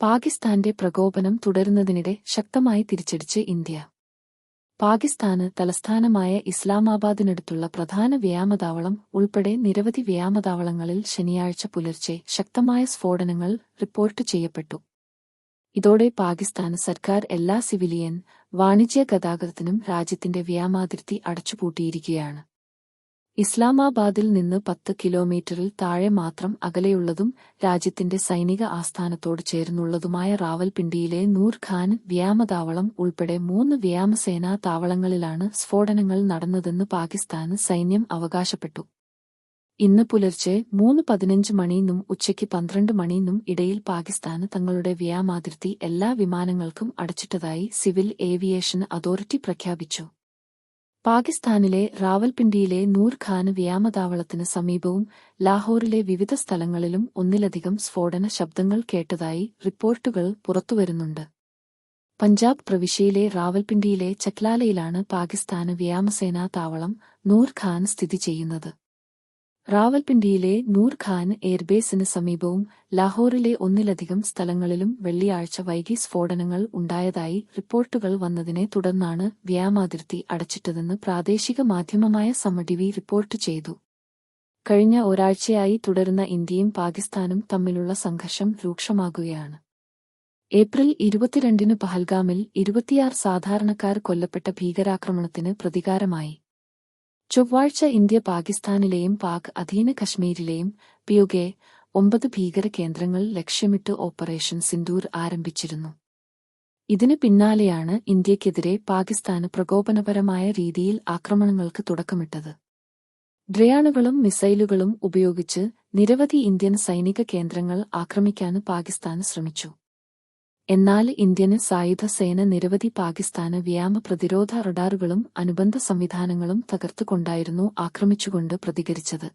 പാകിസ്ഥാന്റെ പ്രകോപനം തുടരുന്നതിനിടെ ശക്തമായി തിരിച്ചടിച്ച് ഇന്ത്യ. പാകിസ്ഥാന് തലസ്ഥാനമായ ഇസ്ലാമാബാദിനടുത്തുള്ള പ്രധാന വ്യാമതാവളം ഉൾപ്പെടെ നിരവധി വ്യാമതാവളങ്ങളിൽ ശനിയാഴ്ച പുലർച്ചെ ശക്തമായ സ്ഫോടനങ്ങൾ റിപ്പോർട്ട് ചെയ്യപ്പെട്ടു. ഇതോടെ പാകിസ്ഥാന് സർക്കാർ എല്ലാ സിവിലിയൻ വാണിജ്യ ഗതാഗതത്തിനും രാജ്യത്തിന്റെ വ്യാമാതിർത്തി അടച്ചുപൂട്ടിയിരിക്കുകയാണ്. ഇസ്ലാമാബാദിൽ നിന്ന് പത്ത് കിലോമീറ്ററിൽ താഴെ മാത്രം അകലെയുള്ളതും രാജ്യത്തിന്റെ സൈനിക ആസ്ഥാനത്തോട് ചേർന്നുള്ളതുമായ റാവൽപിണ്ടിയിലെ നൂർഖാൻ വ്യാമതാവളം ഉൾപ്പെടെ മൂന്ന് വ്യാമസേനാ താവളങ്ങളിലാണ് സ്ഫോടനങ്ങൾ നടന്നതെന്ന് പാകിസ്ഥാന് സൈന്യം അവകാശപ്പെട്ടു. ഇന്ന് പുലർച്ചെ മൂന്ന് പതിനഞ്ച് മണിന്നും ഉച്ചയ്ക്ക് പന്ത്രണ്ട് മണിന്നും ഇടയിൽ പാകിസ്ഥാന് തങ്ങളുടെ വ്യാമാതിർത്തി എല്ലാ വിമാനങ്ങൾക്കും അടച്ചിട്ടതായി സിവിൽ ഏവിയേഷൻ അതോറിറ്റി പ്രഖ്യാപിച്ചു. പാകിസ്ഥാനിലെ റാവൽപിണ്ടിയിലെ നൂർഖാൻ വ്യാമതാവളത്തിന് സമീപവും ലാഹോറിലെ വിവിധ സ്ഥലങ്ങളിലും ഒന്നിലധികം സ്ഫോടന ശബ്ദങ്ങൾ കേട്ടതായി റിപ്പോർട്ടുകൾ പുറത്തുവരുന്നുണ്ട്. പഞ്ചാബ് പ്രവിശ്യയിലെ റാവൽപിണ്ടിയിലെ ചക്ലാലയിലാണ് പാകിസ്ഥാന് വ്യാമസേനാ താവളം നൂർഖാൻ സ്ഥിതി ചെയ്യുന്നത്. റാവൽപിണ്ടിയിലെ നൂർ ഖാൻ എയർബേസിന് സമീപവും ലാഹോറിലെ ഒന്നിലധികം സ്ഥലങ്ങളിലും വെള്ളിയാഴ്ച വൈകി സ്ഫോടനങ്ങൾ ഉണ്ടായതായി റിപ്പോർട്ടുകൾ വന്നതിനെ തുടർന്നാണ് വ്യാമാതിർത്തി അടച്ചിട്ടതെന്ന് പ്രാദേശിക മാധ്യമമായ സമഡിവി റിപ്പോർട്ട് ചെയ്തു. കഴിഞ്ഞ ഒരാഴ്ചയായി തുടരുന്ന ഇന്ത്യയും പാകിസ്ഥാനും തമ്മിലുള്ള സംഘർഷം രൂക്ഷമാകുകയാണ്. ഏപ്രിൽ ഇരുപത്തിരണ്ടിന് പഹൽഗാമിൽ ഇരുപത്തിയാറ് സാധാരണക്കാർ കൊല്ലപ്പെട്ട ഭീകരാക്രമണത്തിന് പ്രതികാരമായി. ചൊവ്വാഴ്ച ഇന്ത്യ പാകിസ്ഥാനിലെയും പാക് അധീന കശ്മീരിലെയും പിയുകെ ഒമ്പത് ഭീകര കേന്ദ്രങ്ങൾ ലക്ഷ്യമിട്ട് ഓപ്പറേഷൻ സിന്ദൂർ ആരംഭിച്ചിരുന്നു. ഇതിന് പിന്നാലെയാണ് ഇന്ത്യക്കെതിരെ പാകിസ്ഥാന് പ്രകോപനപരമായ രീതിയിൽ ആക്രമണങ്ങൾക്ക് തുടക്കമിട്ടത്. ഡ്രയാണുകളും മിസൈലുകളും ഉപയോഗിച്ച് നിരവധി ഇന്ത്യൻ സൈനിക കേന്ദ്രങ്ങൾ ആക്രമിക്കാൻ പാകിസ്ഥാൻ ശ്രമിച്ചു. എന്നാൽ ഇന്ത്യന് സായുധ സേന നിരവധി പാകിസ്ഥാന് വ്യാമ പ്രതിരോധ റഡാറുകളും അനുബന്ധ സംവിധാനങ്ങളും തകർത്തുകൊണ്ടായിരുന്നു ആക്രമിച്ചുകൊണ്ട് പ്രതികരിച്ചത്.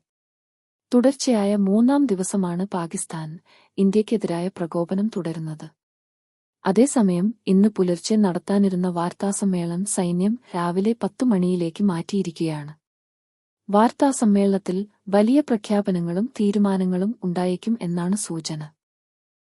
തുടർച്ചയായ മൂന്നാം ദിവസമാണ് പാകിസ്ഥാൻ ഇന്ത്യക്കെതിരായ പ്രകോപനം തുടരുന്നത്. അതേസമയം ഇന്ന് പുലർച്ചെ നടത്താനിരുന്ന വാർത്താസമ്മേളനം സൈന്യം രാവിലെ പത്തു മണിയിലേക്ക് മാറ്റിയിരിക്കുകയാണ്. വാർത്താസമ്മേളനത്തിൽ വലിയ പ്രഖ്യാപനങ്ങളും തീരുമാനങ്ങളും ഉണ്ടായേക്കും എന്നാണ് സൂചന.